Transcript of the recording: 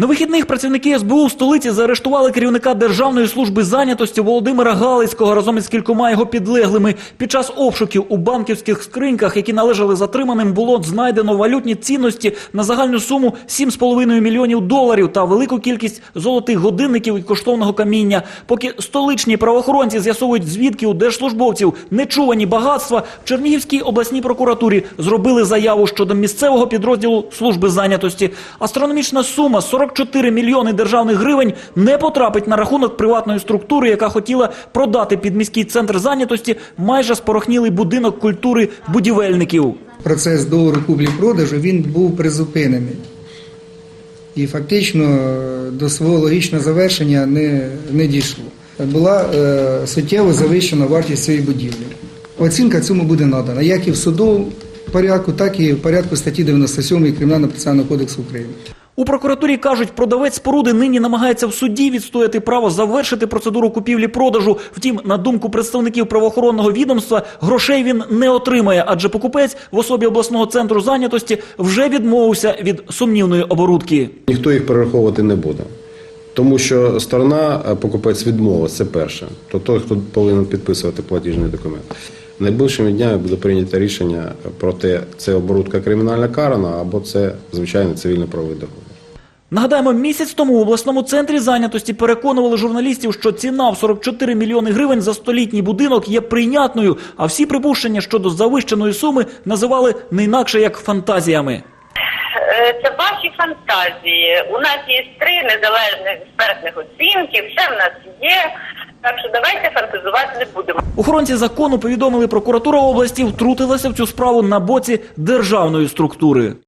На вихідних працівники СБУ в столиці заарештували керівника Державної служби зайнятості Володимира Галицького разом із кількома його підлеглими. Під час обшуків у банківських скриньках, які належали затриманим, було знайдено валютні цінності на загальну суму 7,5 мільйонів доларів та велику кількість золотих годинників і коштовного каміння. Поки столичні правоохоронці з'ясовують, звідки у держслужбовців нечувані багатства, в Чернігівській обласній прокуратурі зробили заяву щодо місцевого підрозділу служби зайнятості. Астрономічна сума 44 мільйони державних гривень не потрапить на рахунок приватної структури, яка хотіла продати під міський центр зайнятості майже спорохнілий будинок культури будівельників. Процес договору куплі-продажу він був призупинений. І фактично е, до свого логічного завершення не, не дійшло. Була е, суттєво завищена вартість цієї будівлі. Оцінка цьому буде надана як і в судовому порядку, так і в порядку статті 97 Кримінального процесуального кодексу України. У прокуратурі кажуть, продавець споруди нині намагається в суді відстояти право завершити процедуру купівлі-продажу. Втім, на думку представників правоохоронного відомства, грошей він не отримає, адже покупець в особі обласного центру зайнятості вже відмовився від сумнівної оборудки. Ніхто їх перераховувати не буде. Тому що сторона е, покупець відмовить, це перше. То той, хто повинен підписувати платіжний документ. Найближчими днями буде прийнято рішення про те, це оборудка кримінальна карана або це звичайний цивільний правовий договір. Нагадаємо, місяць тому в обласному центрі зайнятості переконували журналістів, що ціна в 44 мільйони гривень за столітній будинок є прийнятною, а всі припущення щодо завищеної суми називали не інакше як фантазіями. Це ваші фантазії. У нас є три незалежних експертних оцінки, все в нас є. Так що давайте фантазувати не будемо. Охоронці закону повідомили, прокуратура області втрутилася в цю справу на боці державної структури.